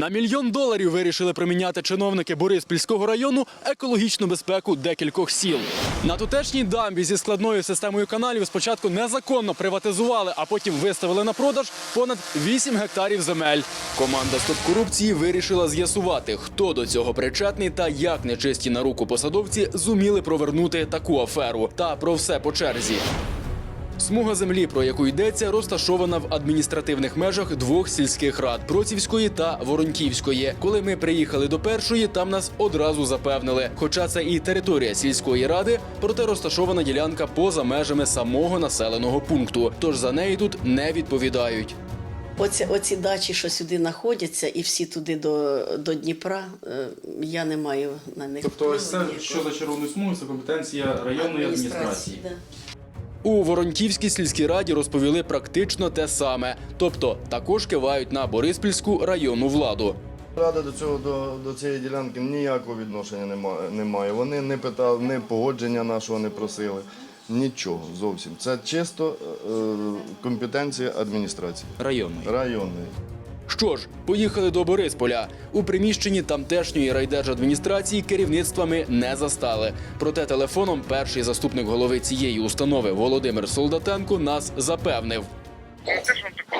На мільйон доларів вирішили проміняти чиновники Бориспільського району екологічну безпеку декількох сіл. На тутешній дамбі зі складною системою каналів спочатку незаконно приватизували, а потім виставили на продаж понад 8 гектарів земель. Команда Стоп корупції вирішила з'ясувати, хто до цього причетний та як нечисті на руку посадовці зуміли провернути таку аферу. Та про все по черзі. Смуга землі, про яку йдеться, розташована в адміністративних межах двох сільських рад Процівської та Вороньківської. Коли ми приїхали до першої, там нас одразу запевнили. Хоча це і територія сільської ради, проте розташована ділянка поза межами самого населеного пункту. Тож за неї тут не відповідають. Оці, оці дачі, що сюди знаходяться, і всі туди до, до Дніпра, е, я не маю на них. Тобто ось це, що за червоною смугою, це компетенція районної адміністрації. Да. У Вороньківській сільській раді розповіли практично те саме, тобто також кивають на Бориспільську районну владу. Рада до цього до, до цієї ділянки ніякого відношення немає. немає. Вони не питали, не погодження нашого не просили. Нічого зовсім. Це чисто е, компетенція адміністрації Районної. районної. Що ж, поїхали до Борисполя. У приміщенні тамтешньої райдержадміністрації керівництва ми не застали. Проте телефоном перший заступник голови цієї установи Володимир Солдатенко нас запевнив. Ну, держконцерт.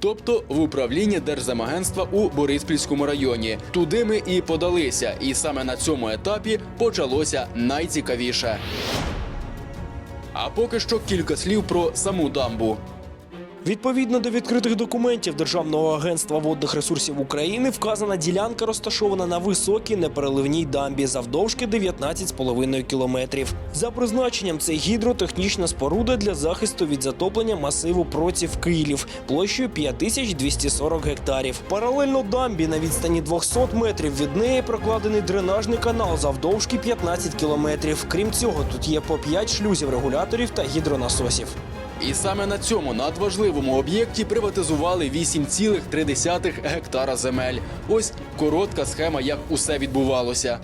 Тобто в управління Держземагентства у Бориспільському районі. Туди ми і подалися. І саме на цьому етапі почалося найцікавіше. А поки що кілька слів про саму дамбу. Відповідно до відкритих документів Державного агентства водних ресурсів України, вказана ділянка розташована на високій непереливній дамбі завдовжки 19,5 кілометрів. За призначенням це гідротехнічна споруда для захисту від затоплення масиву проців Київ площею 5240 гектарів. Паралельно дамбі на відстані 200 метрів від неї прокладений дренажний канал завдовжки 15 кілометрів. Крім цього, тут є по 5 шлюзів регуляторів та гідронасосів. І саме на цьому надважливому об'єкті приватизували 8,3 гектара земель. Ось коротка схема, як усе відбувалося.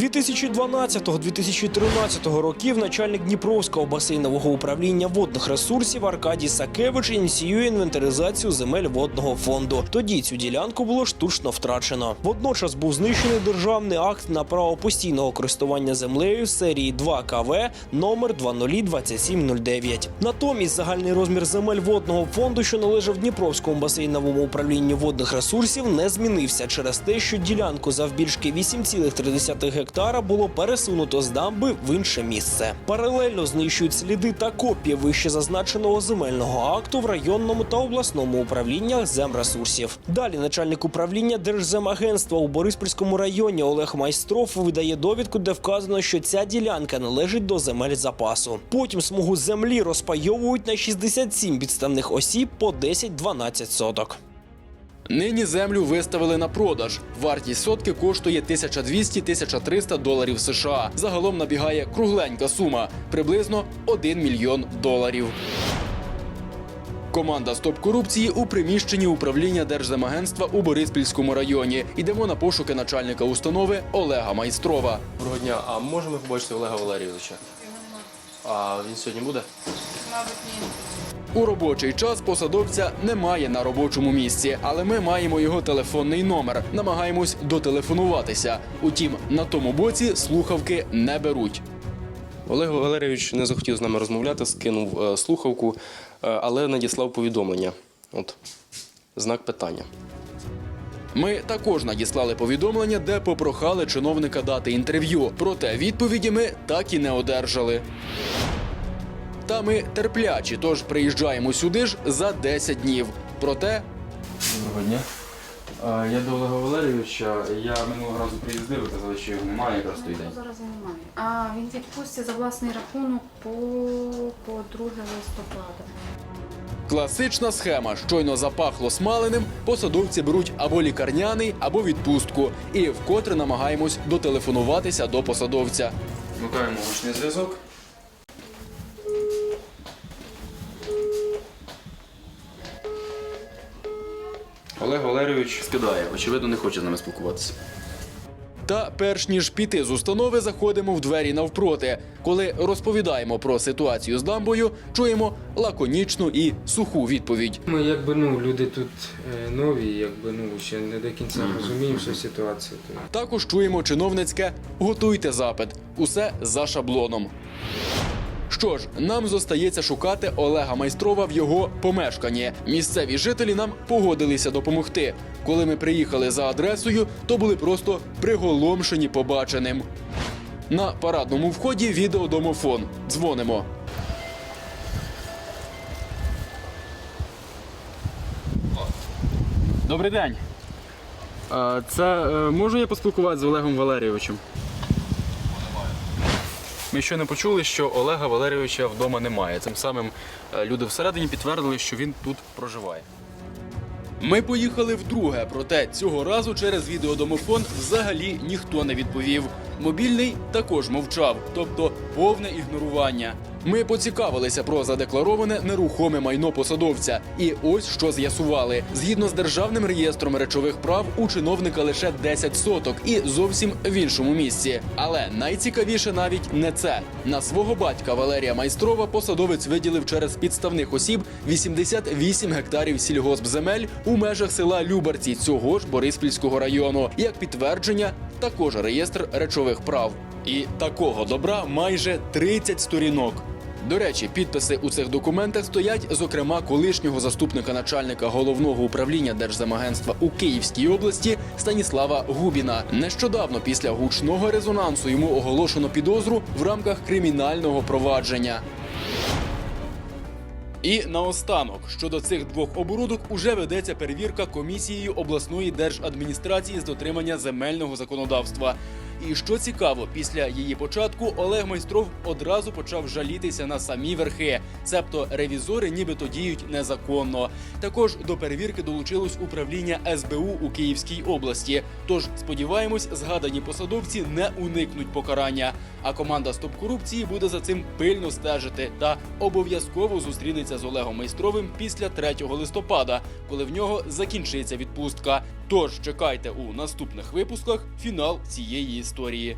2012-2013 років начальник Дніпровського басейнового управління водних ресурсів Аркадій Сакевич ініціює інвентаризацію земель водного фонду. Тоді цю ділянку було штучно втрачено. Водночас був знищений державний акт на право постійного користування землею серії 2 КВ номер 202709. Натомість загальний розмір земель водного фонду, що належав Дніпровському басейновому управлінню водних ресурсів, не змінився через те, що ділянку завбільшки 8,3 гектара було пересунуто з дамби в інше місце. Паралельно знищують сліди та копії вище зазначеного земельного акту в районному та обласному управліннях земресурсів. Далі начальник управління Держземагентства у Бориспільському районі Олег Майстров видає довідку, де вказано, що ця ділянка належить до земель запасу. Потім смугу землі розпайовують на 67 підставних осіб по 10-12 соток. Нині землю виставили на продаж. Вартість сотки коштує 1200-1300 доларів США. Загалом набігає кругленька сума приблизно 1 мільйон доларів. Команда Стоп корупції у приміщенні управління Держземагентства у Бориспільському районі. Йдемо на пошуки начальника установи Олега Майстрова. Доброго дня. А можемо побачити Олега Валерійовича? А він сьогодні буде? У робочий час посадовця немає на робочому місці, але ми маємо його телефонний номер. Намагаємось дотелефонуватися. Утім, на тому боці слухавки не беруть. Олег Валерійович не захотів з нами розмовляти, скинув е, слухавку, е, але надіслав повідомлення. От знак питання. Ми також надіслали повідомлення, де попрохали чиновника дати інтерв'ю. Проте відповіді ми так і не одержали. Та ми терплячі, тож приїжджаємо сюди ж за 10 днів. Проте Доброго дня. Я до Олега Валерійовича. Я минулого разу приїздив, ви казали, що його немає якраз той день. Зараз немає. А він в відпустці за власний рахунок по, по 2 листопада. класична схема щойно запахло смаленим, посадовці беруть або лікарняний, або відпустку. І вкотре намагаємось дотелефонуватися до посадовця. Вмикаємо гучний зв'язок. Олег Валерійович Скидає, очевидно, не хоче з нами спілкуватися. Та перш ніж піти з установи, заходимо в двері навпроти. Коли розповідаємо про ситуацію з дамбою, чуємо лаконічну і суху відповідь. Ми якби ну люди тут е, нові, якби ну ще не до кінця розуміємо всю ситуацію. тому- Також чуємо чиновницьке готуйте запит. Усе за шаблоном. Що ж, нам зостається шукати Олега Майстрова в його помешканні. Місцеві жителі нам погодилися допомогти. Коли ми приїхали за адресою, то були просто приголомшені побаченим. На парадному вході відеодомофон. Дзвонимо. Добрий день. Це можу я поспілкуватися з Олегом Валерійовичем? Ми щойно почули, що Олега Валерійовича вдома немає. Тим самим е, люди всередині підтвердили, що він тут проживає. Ми поїхали вдруге, проте цього разу через відеодомофон взагалі ніхто не відповів. Мобільний також мовчав, тобто повне ігнорування. Ми поцікавилися про задеклароване нерухоме майно посадовця, і ось що з'ясували: згідно з державним реєстром речових прав, у чиновника лише 10 соток і зовсім в іншому місці. Але найцікавіше навіть не це. На свого батька Валерія Майстрова посадовець виділив через підставних осіб 88 гектарів сільгоспземель у межах села Любарці цього ж Бориспільського району. Як підтвердження, також реєстр речових прав. І такого добра майже 30 сторінок. До речі, підписи у цих документах стоять, зокрема, колишнього заступника начальника головного управління Держземагентства у Київській області Станіслава Губіна. Нещодавно після гучного резонансу йому оголошено підозру в рамках кримінального провадження. І наостанок щодо цих двох оборудок уже ведеться перевірка комісією обласної держадміністрації з дотримання земельного законодавства. І що цікаво, після її початку Олег Майстров одразу почав жалітися на самі верхи, цебто ревізори нібито діють незаконно. Також до перевірки долучилось управління СБУ у Київській області. Тож сподіваємось, згадані посадовці не уникнуть покарання. А команда Стоп корупції буде за цим пильно стежити та обов'язково зустрінеться з Олегом Майстровим після 3 листопада, коли в нього закінчиться відпустка. Тож чекайте у наступних випусках фінал цієї consultoria